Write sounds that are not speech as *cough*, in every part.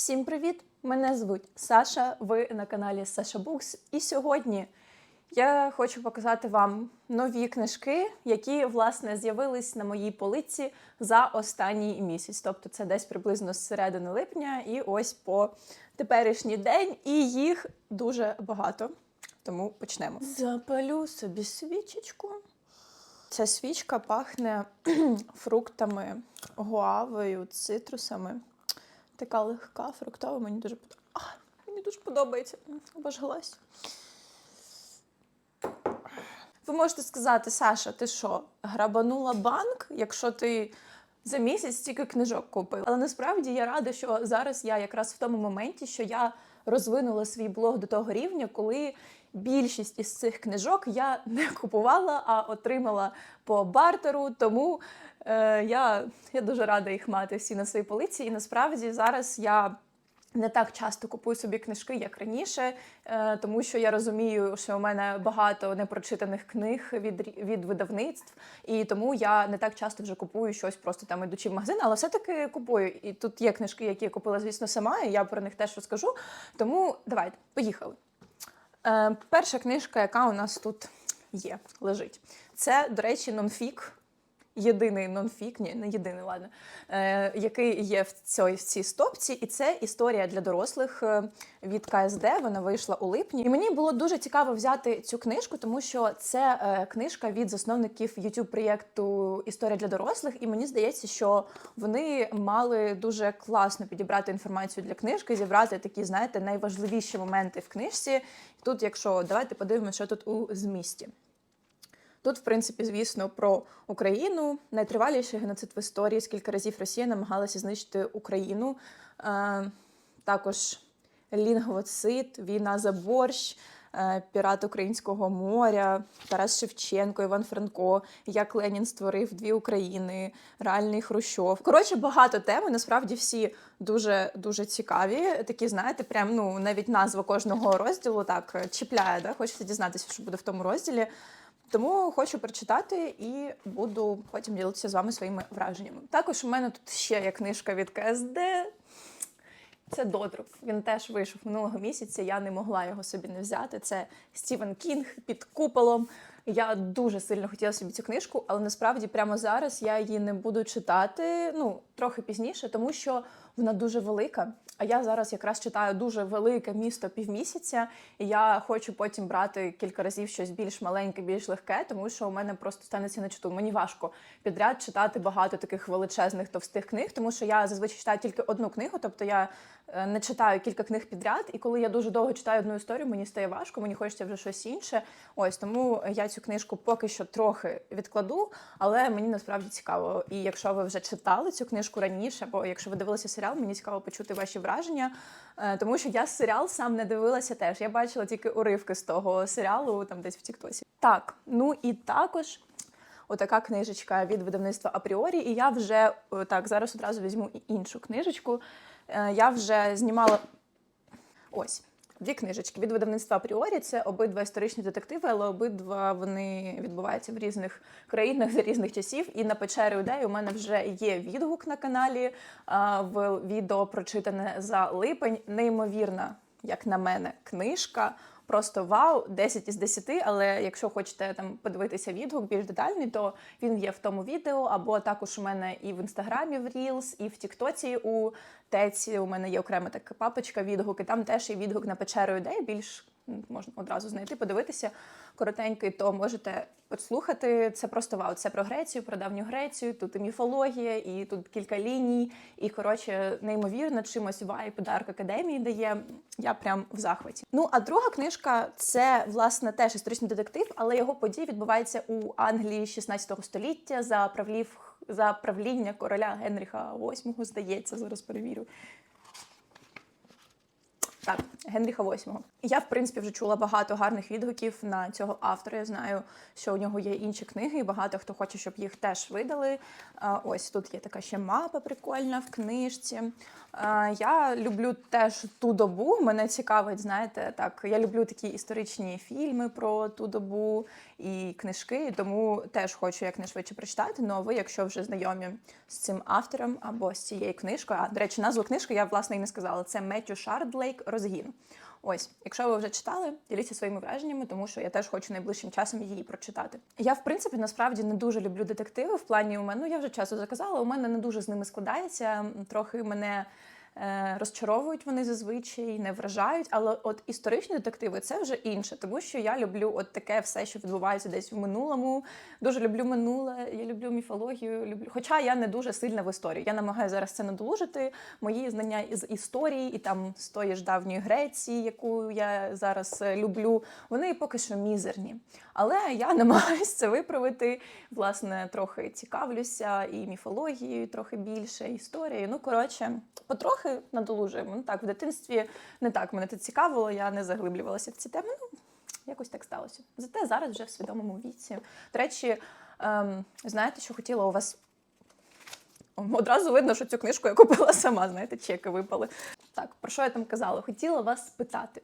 Всім привіт! Мене звуть Саша. Ви на каналі Саша Букс. І сьогодні я хочу показати вам нові книжки, які власне з'явились на моїй полиці за останній місяць. Тобто це десь приблизно з середини липня, і ось по теперішній день, і їх дуже багато. Тому почнемо. Запалю собі свічечку. Ця свічка пахне *clears throat* фруктами, гуавою, цитрусами. Така легка, фруктова, мені дуже подобається. Мені дуже подобається. Обожглась. Ви можете сказати, Саша, ти що, грабанула банк, якщо ти за місяць стільки книжок купив? Але насправді я рада, що зараз я якраз в тому моменті, що я розвинула свій блог до того рівня, коли більшість із цих книжок я не купувала, а отримала по бартеру. Тому я, я дуже рада їх мати всі на своїй полиці. І насправді зараз я. Не так часто купую собі книжки, як раніше, е, тому що я розумію, що у мене багато непрочитаних книг від, від видавництв, і тому я не так часто вже купую щось, просто там ідучи в магазин, але все-таки купую. І тут є книжки, які я купила, звісно, сама, і я про них теж розкажу. Тому давайте, поїхали. Е, перша книжка, яка у нас тут є, лежить. Це, до речі, нонфік. Єдиний нонфік, ні, не єдиний, ладно, е, який є в цій, в цій стопці, і це історія для дорослих е, від КСД. Вона вийшла у липні. І мені було дуже цікаво взяти цю книжку, тому що це е, книжка від засновників youtube проєкту Історія для дорослих. І мені здається, що вони мали дуже класно підібрати інформацію для книжки, зібрати такі, знаєте, найважливіші моменти в книжці. Тут, якщо давайте подивимося, що тут у змісті. Тут, в принципі, звісно, про Україну. Найтриваліший геноцид в історії, скільки разів Росія намагалася знищити Україну. Е, також лінгвоцид, війна за борщ, е, пірат Українського моря, Тарас Шевченко, Іван Франко, як Ленін створив дві України, реальний Хрущов. Коротше, багато тем. і Насправді всі дуже дуже цікаві. Такі, знаєте, прям ну навіть назва кожного розділу так е, чіпляє. Да? Хочеться дізнатися, що буде в тому розділі. Тому хочу прочитати і буду потім ділитися з вами своїми враженнями. Також у мене тут ще є книжка від КСД. Це додрук. Він теж вийшов минулого місяця. Я не могла його собі не взяти. Це Стівен Кінг під куполом. Я дуже сильно хотіла собі цю книжку, але насправді прямо зараз я її не буду читати. Ну трохи пізніше, тому що вона дуже велика. А я зараз якраз читаю дуже велике місто півмісяця, і я хочу потім брати кілька разів щось більш маленьке, більш легке, тому що у мене просто станеться на читу. Мені важко підряд читати багато таких величезних товстих книг, тому що я зазвичай читаю тільки одну книгу, тобто я е, не читаю кілька книг підряд. І коли я дуже довго читаю одну історію, мені стає важко, мені хочеться вже щось інше. Ось тому я цю книжку поки що трохи відкладу, але мені насправді цікаво. І якщо ви вже читали цю книжку раніше, або якщо ви дивилися серіал, мені цікаво почути ваші враження, Е, тому що я серіал сам не дивилася теж. Я бачила тільки уривки з того серіалу, там десь в Тіктосі. Так, ну і також. Отака книжечка від видавництва Апріорі, і я вже е, так зараз одразу візьму іншу книжечку. Е, Я вже знімала ось дві книжечки від видавництва Апріорі. Це обидва історичні детективи, але обидва вони відбуваються в різних країнах за різних часів. І на печері ідеї у мене вже є відгук на каналі в відео прочитане за липень. Неймовірна, як на мене, книжка. Просто вау, 10 із 10, але якщо хочете там подивитися відгук більш детальний, то він є в тому відео, або також у мене і в інстаграмі в Reels, і в Тіктоці у Теці. У мене є окрема така папочка відгуки. Там теж є відгук на печеру ідей. Більш можна одразу знайти, подивитися коротенький, то можете послухати. Це просто вау. Це про Грецію, про давню Грецію. Тут і міфологія, і тут кілька ліній. І коротше, неймовірно, чимось вайп Дарк Академії дає. Я прям в захваті. Ну а друга книжка це власне теж історичний детектив, але його події відбуваються у Англії 16 століття за правлів за правління короля Генріха VIII, здається, зараз перевірю. Так, Генріха VIII. Я, в принципі, вже чула багато гарних відгуків на цього автора. Я знаю, що у нього є інші книги, і багато хто хоче, щоб їх теж видали. Ось тут є така ще мапа прикольна в книжці. Я люблю теж ту добу. Мене цікавить, знаєте, так. Я люблю такі історичні фільми про ту добу і книжки, тому теж хочу якнайшвидше прочитати. Ну а ви, якщо вже знайомі з цим автором або з цією книжкою, а до речі, назву книжки я власне і не сказала. Це Меттю Шардлейк Розгін. Ось, якщо ви вже читали, діліться своїми враженнями, тому що я теж хочу найближчим часом її прочитати. Я, в принципі, насправді не дуже люблю детективи. В плані у мене, ну я вже часу заказала, у мене не дуже з ними складається. Трохи мене розчаровують вони зазвичай, не вражають. Але от історичні детективи це вже інше, тому що я люблю от таке все, що відбувається десь в минулому. Дуже люблю минуле, я люблю міфологію. Люблю, хоча я не дуже сильна в історії. Я намагаюся зараз це надолужити. Мої знання із історії і там з тої ж давньої Греції, яку я зараз е, люблю, вони поки що мізерні. Але я *laughs* намагаюся це виправити. Власне, трохи цікавлюся і міфологією, трохи більше, історією. Ну, коротше, потрохи надолужуємо. Ну так, в дитинстві не так мене це цікавило, я не заглиблювалася в ці теми. Ну, якось так сталося. Зате зараз вже в свідомому віці. До речі, ем, знаєте, що хотіла у вас Одразу видно, що цю книжку я купила сама, знаєте, чеки випали. Так, про що я там казала? Хотіла вас спитати.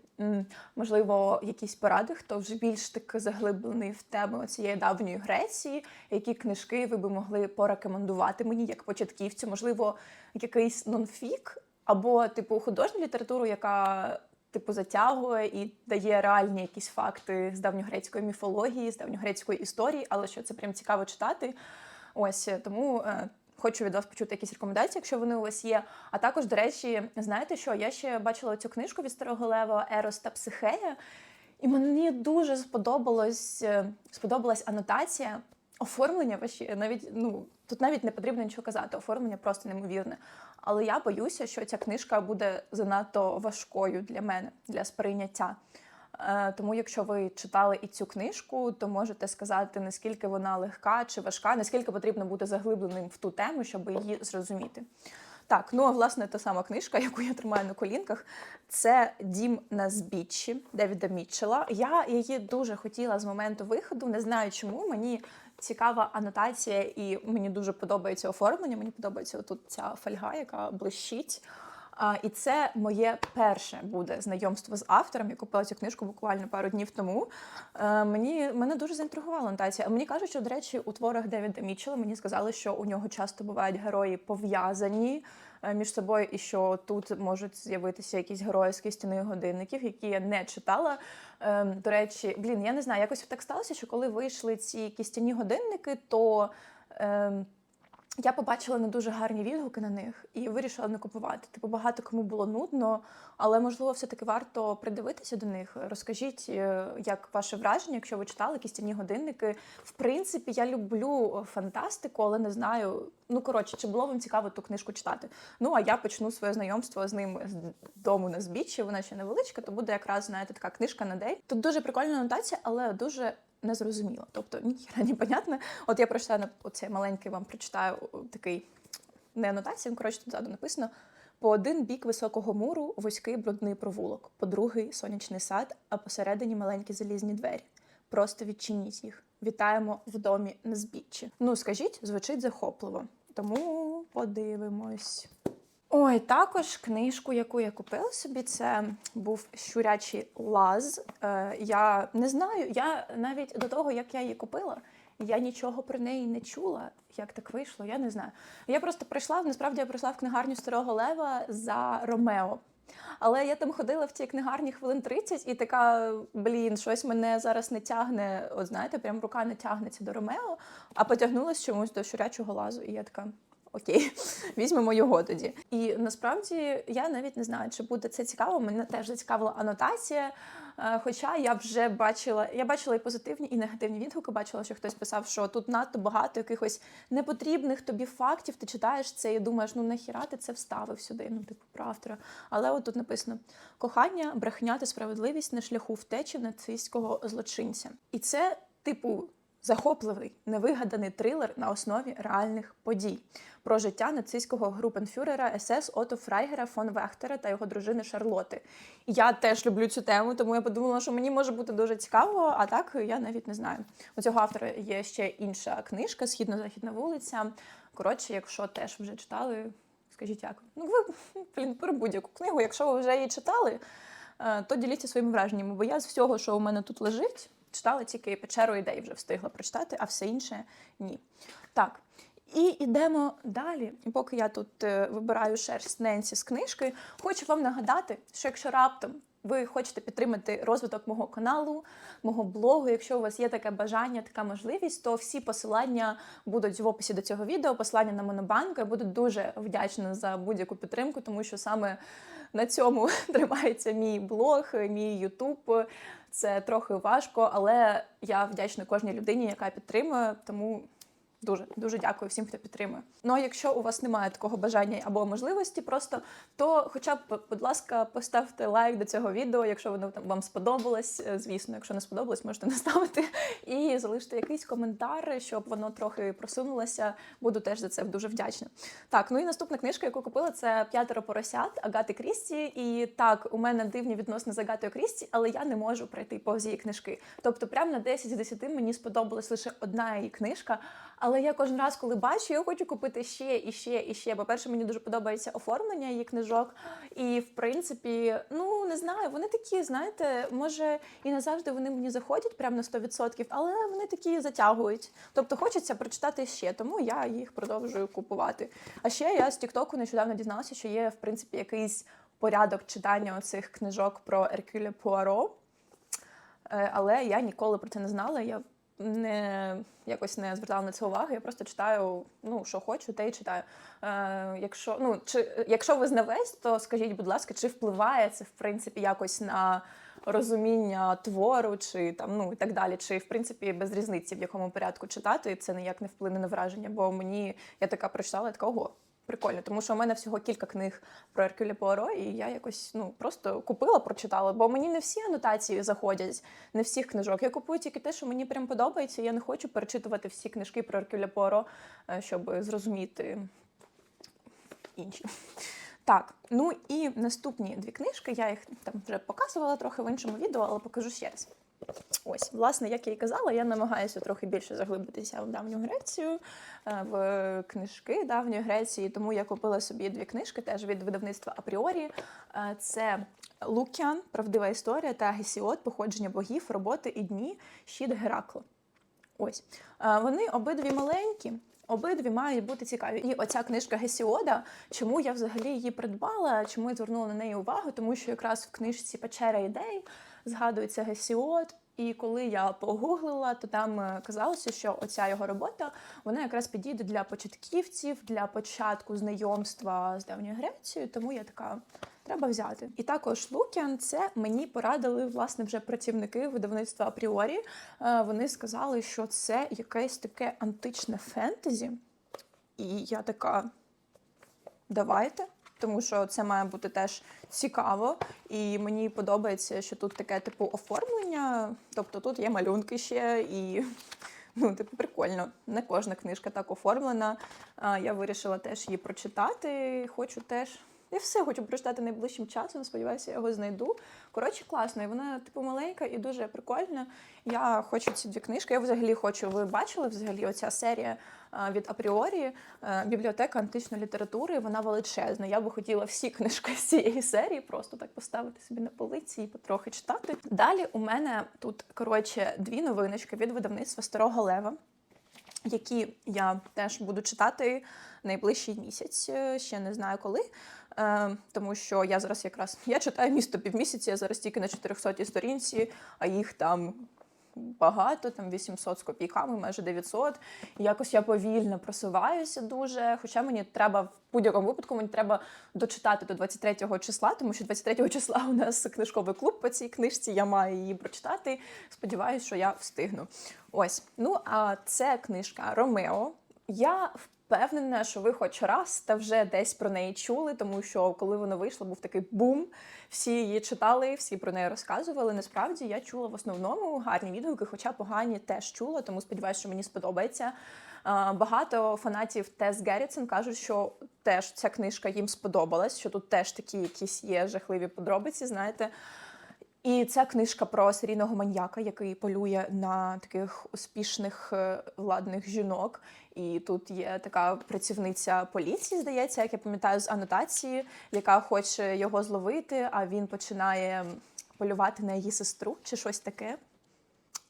Можливо, якісь поради, хто вже більш таки заглиблений в тему цієї давньої Греції, які книжки ви би могли порекомендувати мені як початківцю? Можливо, якийсь нонфік або типу художню літературу, яка типу затягує і дає реальні якісь факти з давньогрецької міфології, з давньогрецької історії, але що це прям цікаво читати. Ось тому е, хочу від вас почути якісь рекомендації, якщо вони у вас є. А також, до речі, знаєте що? Я ще бачила цю книжку від старого лева Ерос та Психея, і мені дуже сподобалось, е, сподобалась анотація. Оформлення ваші навіть ну тут навіть не потрібно нічого казати. Оформлення просто неймовірне. Але я боюся, що ця книжка буде занадто важкою для мене для сприйняття. Е, Тому, якщо ви читали і цю книжку, то можете сказати, наскільки вона легка чи важка, наскільки потрібно бути заглибленим в ту тему, щоб її зрозуміти. Так, ну а власне та сама книжка, яку я тримаю на колінках, це Дім на збіччі Девіда Мітчелла. Я її дуже хотіла з моменту виходу. Не знаю чому. Мені цікава анотація, і мені дуже подобається оформлення. Мені подобається тут ця фольга, яка блищить. А, і це моє перше буде знайомство з автором. Я купила цю книжку буквально пару днів тому. А, мені мене дуже заінтригувала анотація. Мені кажуть, що, до речі, у творах Девіда Мічела мені сказали, що у нього часто бувають герої пов'язані е, між собою, і що тут можуть з'явитися якісь герої з кістяних годинників, які я не читала. Е, до речі, блін, я не знаю, якось так сталося, що коли вийшли ці кістяні годинники, то. Е, я побачила не дуже гарні відгуки на них і вирішила не купувати. Типу, багато кому було нудно, але можливо, все-таки варто придивитися до них. Розкажіть, е, як ваше враження, якщо ви читали кістяні годинники. В принципі, я люблю фантастику, але не знаю. Ну коротше, чи було вам цікаво ту книжку читати? Ну а я почну своє знайомство з ним з дому на збіччі. Вона ще невеличка, то буде якраз знаєте така книжка на день. Тут дуже прикольна анотація, але дуже незрозуміло. Тобто ніхіра *laughs* не понятно. От я прочитаю на оцей маленький вам прочитаю такий не анотація, коротше, тут ззаду написано. По один бік високого муру вузький брудний провулок, по другий сонячний сад, а посередині маленькі залізні двері. Просто відчиніть їх. Вітаємо в домі на збіччі. Ну, скажіть, звучить захопливо. Тому подивимось. Ой, також книжку, яку я купила собі, це був щурячий лаз. Е, я не знаю, я навіть до того, як я її купила, я нічого про неї не чула. Як так вийшло, я не знаю. Я просто прийшла, насправді я прийшла в книгарню Старого Лева за Ромео. Але я там ходила в цій книгарні хвилин 30 і така, блін, щось мене зараз не тягне. От знаєте, прям рука не тягнеться до Ромео, а потягнулась чомусь до щурячого лазу. І я така. Окей, *laughs* візьмемо його тоді. І насправді я навіть не знаю, чи буде це цікаво. Мене теж зацікавила анотація. Е, Хоча я вже бачила, я бачила і позитивні, і негативні відгуки. Бачила, що хтось писав, що тут надто багато якихось непотрібних тобі фактів. Ти читаєш це і думаєш, ну нахіра ти це вставив сюди, ну типу про автора. Але от тут написано: кохання, брехня та справедливість на шляху втечі нацистського злочинця. І це, типу. Захопливий невигаданий трилер на основі реальних подій про життя нацистського групенфюрера СС Ото Фрайгера фон Вехтера та його дружини Шарлоти. Я теж люблю цю тему, тому я подумала, що мені може бути дуже цікаво, а так я навіть не знаю. У цього автора є ще інша книжка Східно-західна вулиця. Коротше, якщо теж вже читали, Скажіть як? Ну, ви блін, про будь-яку книгу, якщо ви вже її читали, е, то діліться своїми враженнями. Бо я з всього, що у мене тут лежить, читала тільки печеру ідей, вже встигла прочитати, а все інше ні. Так. І йдемо далі. Поки я тут е, вибираю шерсть Ненсі з книжки, хочу вам нагадати, що якщо раптом ви хочете підтримати розвиток мого каналу, мого блогу, якщо у вас є таке бажання, така можливість, то всі посилання будуть в описі до цього відео, посилання на Монобанк. Я буду дуже вдячна за будь-яку підтримку, тому що саме на цьому *laughs* тримається мій блог, мій Ютуб. Це трохи важко, але я вдячна кожній людині, яка підтримує, тому. Дуже дуже дякую всім, хто підтримує. Ну а якщо у вас немає такого бажання або можливості, просто то, хоча б, будь ласка, поставте лайк до цього відео, якщо воно там вам сподобалось. Е, Звісно, якщо не сподобалось, можете *laughs* не ставити. І залиште якийсь коментар, щоб воно трохи просунулося. Буду теж за це дуже вдячна. Так, ну і наступна книжка, яку купила, це п'ятеро поросят Агати Крісті. І так, у мене дивні відносини з Агатою Крісті, але я не можу пройти повз її книжки. Тобто, прямо на 10 з 10 мені сподобалась лише одна її книжка. Але я кожен раз, коли бачу, я хочу купити ще і ще і ще. По-перше, мені дуже подобається оформлення її книжок. І в принципі, ну не знаю, вони такі, знаєте, може і не завжди вони мені заходять прямо на 100%, але вони такі затягують. Тобто хочеться прочитати ще, тому я їх продовжую купувати. А ще я з Тіктоку нещодавно дізналася, що є в принципі якийсь порядок читання оцих книжок про Еркюля Пуаро. Е, Але я ніколи про це не знала. Я не якось не звертала на це уваги. Я просто читаю, ну що хочу, те й читаю. Е, якщо, ну, чи, якщо ви знавець, то скажіть, будь ласка, чи впливає це в принципі якось на розуміння твору, чи там ну і так далі, чи в принципі без різниці, в якому порядку читати, і це ніяк не вплине на враження. Бо мені я така прочитала, я така ого. Прикольно, тому що у мене всього кілька книг про Еркюля Пуаро, і я якось ну просто купила, прочитала, бо мені не всі анотації заходять, не всіх книжок. Я купую тільки те, що мені прям подобається. Я не хочу перечитувати всі книжки про Еркюля Пуаро, щоб зрозуміти інші. Так, ну і наступні дві книжки. Я їх там вже показувала трохи в іншому відео, але покажу ще раз. Ось, власне, як я і казала, я намагаюся трохи більше заглибитися в давню Грецію, е, в книжки давньої Греції. Тому я купила собі дві книжки теж від видавництва Апріорі. Е, Це Лук'ян, правдива історія та Гесіот, походження богів, роботи і дні, щит Геракла. Ось Е, вони обидві маленькі. Обидві мають бути цікаві. І оця книжка Гесіода, чому я взагалі її придбала, чому я звернула на неї увагу, тому що якраз в книжці Печера ідей згадується Гесіод. І коли я погуглила, то там е, казалося, що оця його робота вона якраз підійде для початківців, для початку знайомства з давньою Грецією. Тому я така треба взяти. І також Лукіан, це мені порадили власне вже працівники видавництва Апріорі. Е, Вони сказали, що це якесь таке античне фентезі. І я така. Давайте, тому що це має бути теж цікаво. І мені подобається, що тут таке типу оформлення. Тобто тут є малюнки ще і. *laughs* Ну, типу, прикольно. Не кожна книжка так оформлена. Я вирішила теж її прочитати. Хочу теж. Я все хочу прочитати найближчим часом. Сподіваюся, я його знайду. Коротше, класно. І вона, типу, маленька і дуже прикольна. Я хочу ці дві книжки. Я взагалі хочу. Ви бачили взагалі оця серія від Апріорі е, бібліотека античної літератури. Вона величезна. Я би хотіла всі книжки з цієї серії просто так поставити собі на полиці і потрохи читати. Далі у мене тут коротше дві новиночки від видавництва Старого Лева. Які я теж буду читати найближчий місяць, е, ще не знаю коли. Е, тому що я зараз якраз я читаю місто півмісяці, я зараз тільки на 400 сторінці, а їх там багато, там 800 з копійками, майже 900. І якось я повільно просуваюся дуже. Хоча мені треба в будь-якому випадку мені треба дочитати до 23 числа, тому що 23 числа у нас книжковий клуб по цій книжці. Я маю її прочитати. Сподіваюсь, що я встигну. Ось. Ну а це книжка Ромео. Я впевнена, що ви хоч раз та вже десь про неї чули, тому що коли вона вийшла, був такий бум. Всі її читали, всі про неї розказували. Насправді я чула в основному гарні відгуки, хоча погані теж чула, тому сподіваюся, що мені сподобається. Багато фанатів Тес Геррітсон кажуть, що теж ця книжка їм сподобалась, що тут теж такі якісь є жахливі подробиці, знаєте. І це книжка про серійного маньяка, який полює на таких успішних е, владних жінок. І тут є така працівниця поліції, здається, як я пам'ятаю з анотації, яка хоче його зловити, а він починає полювати на її сестру чи щось таке.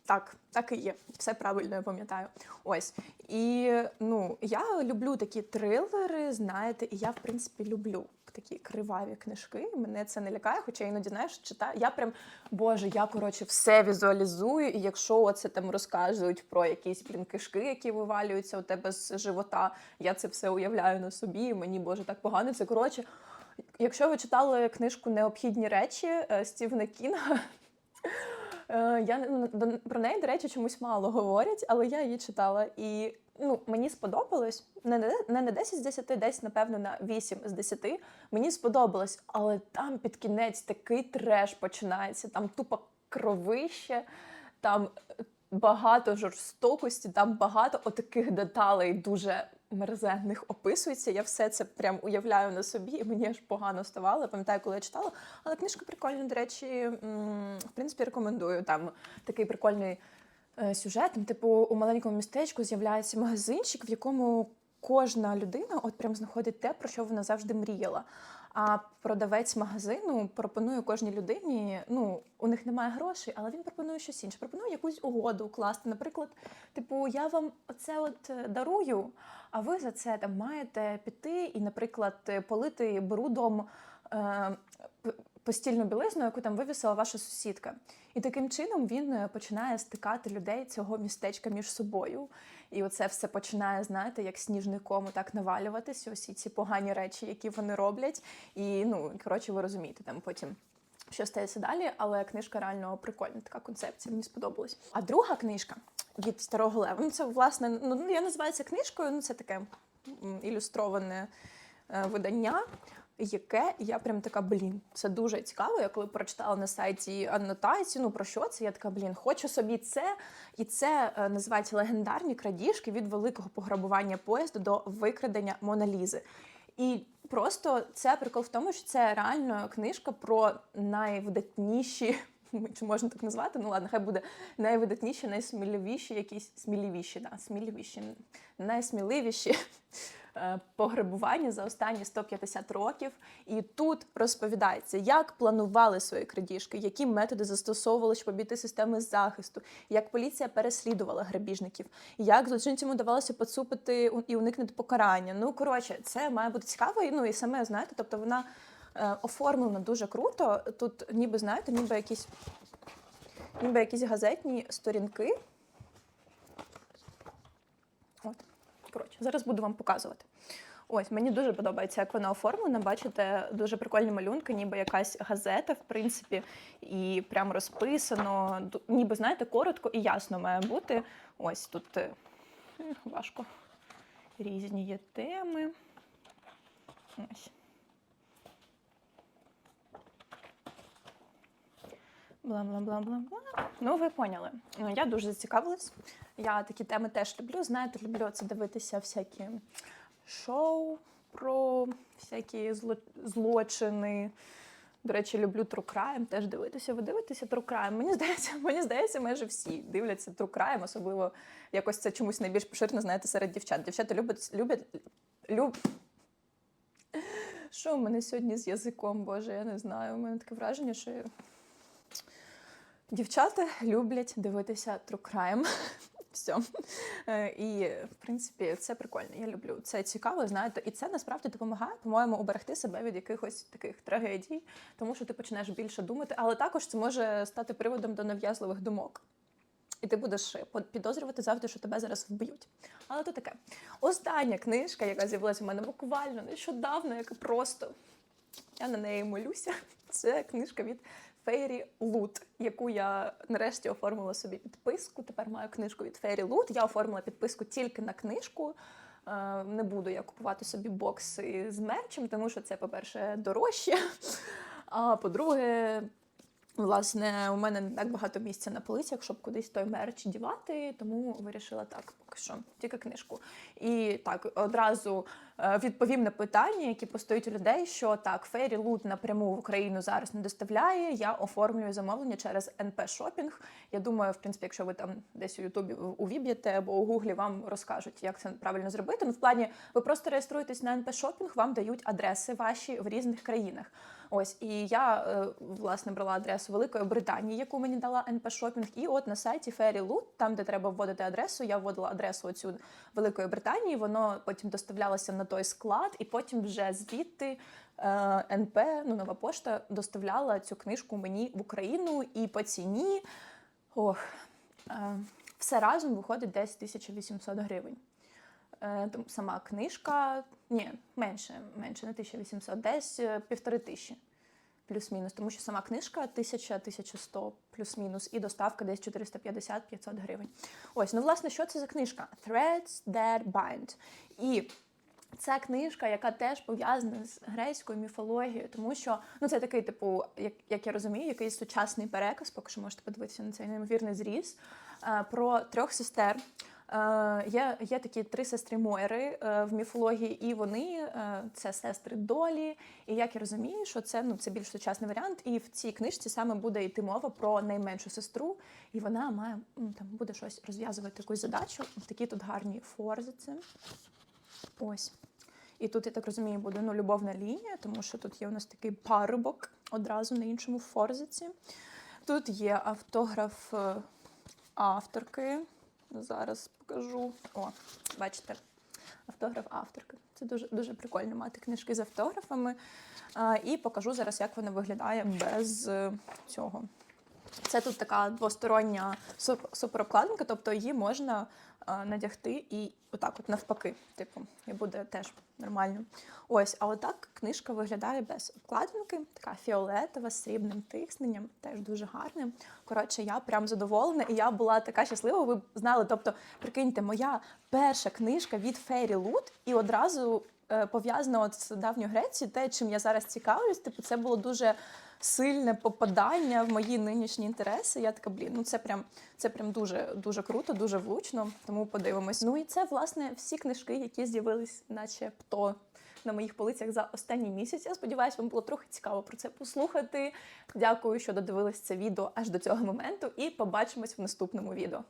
Так, так і є. Все правильно я пам'ятаю. Ось. І ну, я люблю такі трилери, знаєте, і я, в принципі, люблю такі криваві книжки. Мене це не лякає, хоча іноді знаєш, читаю. Я прям, боже, я коротше все візуалізую. І якщо оце там розказують про якісь блін кишки, які вивалюються у тебе з живота, я це все уявляю на собі. і Мені боже, так погано. Це коротше. Якщо ви читали книжку Необхідні речі е, Стівена Кінга. *laughs* Е, Я не- про неї, до речі, чомусь мало говорять, але я її читала. І ну, мені сподобалось не на, не на 10 з 10, десь, напевно, на 8 з 10. Мені сподобалось, але там під кінець такий треш починається, там тупо кровище, там е, багато жорстокості, там багато отаких деталей дуже мерзенних описується. Я все це прям уявляю на собі, і мені аж погано ставало. Пам'ятаю, коли я читала. Але книжка прикольна, до речі, в принципі, рекомендую. Там такий прикольний е, сюжет. Там, типу, у маленькому містечку з'являється магазинчик, в якому кожна людина от прям знаходить те, про що вона завжди мріяла. А продавець магазину пропонує кожній людині. Ну, у них немає грошей, але він пропонує щось інше. Пропонує якусь угоду укласти. Наприклад, типу, я вам оце от е, дарую, а ви за це там маєте піти і, наприклад, е, полити брудом е, п- постільну білизну, яку там вивісила ваша сусідка. І таким чином він е, починає стикати людей цього містечка між собою. І оце все починає, знаєте, як сніжний ком так навалюватися, усі ці погані речі, які вони роблять. І ну, коротше, ви розумієте, там потім. Що стається далі, але книжка реально прикольна, така концепція, мені сподобалась. А друга книжка від старого лева. Ну, це власне, ну я називаю книжкою, ну це таке ілюстроване е, видання, яке я прям така, блін, це дуже цікаво. Я коли прочитала на сайті анотацію, ну про що це? Я така, блін, хочу собі це. І це е, називається легендарні крадіжки від великого пограбування поїзду до викрадення Моналізи. І просто це прикол в тому, що це реально книжка про найвидатніші. *laughs* Чи можна так назвати? Ну ладно, хай буде найвидатніші, найсміливіші, якісь сміливіші, да, сміливіші, найсміливіші пограбування за останні 150 років. І тут розповідається, як планували свої крадіжки, які методи застосовували, щоб обійти системи захисту, як поліція переслідувала грабіжників, як злочинцям удавалося поцупити і уникнути покарання. Ну коротше, це має бути цікаво. І, Ну і саме знаєте, тобто вона е, оформлена дуже круто. Тут, ніби знаєте, ніби якісь, ніби якісь газетні сторінки. От, коротше, зараз буду вам показувати. Ось мені дуже подобається, як вона оформлена. Бачите, дуже прикольні малюнки, ніби якась газета, в принципі, і прям розписано. Ніби знаєте, коротко і ясно має бути. Ось тут е, важко. Різні є теми. Ось. Бла-бла-бла-бла-бла. Ну, ви поняли. Ну, Я дуже зацікавилась. Я такі теми теж люблю. Знаєте, люблю це дивитися всякі шоу про всякі зло- злочини. До речі, люблю True Crime теж дивитися. Ви дивитеся True Crime? Мені здається, *laughs* мені здається, майже всі дивляться True Crime, особливо якось це чомусь найбільш поширено, знаєте, серед дівчат. Дівчата люблять, люблять, люб... Що в мене сьогодні з язиком, Боже, я не знаю. У мене таке враження, що дівчата люблять дивитися True Crime. *laughs* Все. Е, І, в принципі, це прикольно. Я люблю. Це цікаво, знаєте, і це насправді допомагає, по-моєму, уберегти себе від якихось таких трагедій, тому що ти починаєш більше думати, але також це може стати приводом до нав'язливих думок. І ти будеш по- підозрювати завжди, що тебе зараз вб'ють. Але то таке. Остання книжка, яка з'явилася у мене буквально нещодавно, яка просто я на неї молюся. *laughs* Це книжка від Fairy Loot, яку я нарешті оформила собі підписку. Тепер маю книжку від Fairy Loot. Я оформила підписку тільки на книжку. Е, Не буду я купувати собі бокси з мерчем, тому що це, по-перше, дорожче. А по-друге, Власне, у мене не так багато місця на полицях, щоб кудись той мерч дівати, тому вирішила так, поки що, тільки книжку. І так, одразу е, відповім на питання, які постають у людей, що так, Фері Лут напряму в Україну зараз не доставляє. Я оформлюю замовлення через НП Шопінг. Я думаю, в принципі, якщо ви там десь у Ютубі увіб'єте або у Гуглі вам розкажуть, як це правильно зробити. Ну, в плані, ви просто реєструєтесь на НП Шопінг, вам дають адреси ваші в різних країнах. Ось і я е, власне брала адресу Великої Британії, яку мені дала НП Шопінг. І от на сайті Fairy Loot, там де треба вводити адресу, я вводила адресу оцю Великої Британії. Воно потім доставлялося на той склад, і потім вже звідти е, НП, ну нова пошта, доставляла цю книжку мені в Україну і по ціні. Ох, е, все разом виходить десь 1800 гривень. Сама книжка, ні, менше, менше, не 1800, десь е, півтори тисячі. Плюс-мінус, тому що сама книжка 1000-1100 плюс-мінус, і доставка десь 450-500 гривень. Ось, ну власне, що це за книжка? Threads That Bind. І це книжка, яка теж пов'язана з грецькою міфологією, тому що ну це такий, типу, як, як я розумію, якийсь сучасний переказ, поки що можете подивитися на цей неймовірний зріз е, про трьох сестер. Е, є, є такі три сестри Мойри е, в міфології, і вони е, це сестри долі. І як я розумію, що це ну це більш сучасний варіант. І в цій книжці саме буде йти мова про найменшу сестру, і вона має там буде щось розв'язувати якусь задачу. Такі тут гарні форзиці. Ось. І тут, я так розумію, буде ну, любовна лінія, тому що тут є у нас такий парубок одразу на іншому форзиці. Тут є автограф авторки. Зараз покажу. О, бачите, автограф авторки. Це дуже дуже прикольно мати книжки з автографами. А, і покажу зараз, як вона виглядає без е, цього. Це тут така двостороння суп- суперобкладинка, тобто її можна надягти і отак, от навпаки. Типу, і буде теж нормально. Ось, а отак книжка виглядає без обкладинки, така фіолетова з срібним тисненням, теж дуже гарним. Коротше, я прям задоволена, і я була така щаслива. Ви знали, тобто, прикиньте, моя перша книжка від Фері Лут, і одразу е, пов'язана з давньою Грецією, те, чим я зараз цікавлюсь, типу, це було дуже сильне попадання в мої нинішні інтереси. Я така, блін, ну це прям це прям дуже дуже круто, дуже влучно. Тому подивимось. Ну і це власне всі книжки, які з'явились, начебто. На моїх полицях за останній місяць. Я сподіваюся, вам було трохи цікаво про це послухати. Дякую, що додивились це відео аж до цього моменту, і побачимось в наступному відео.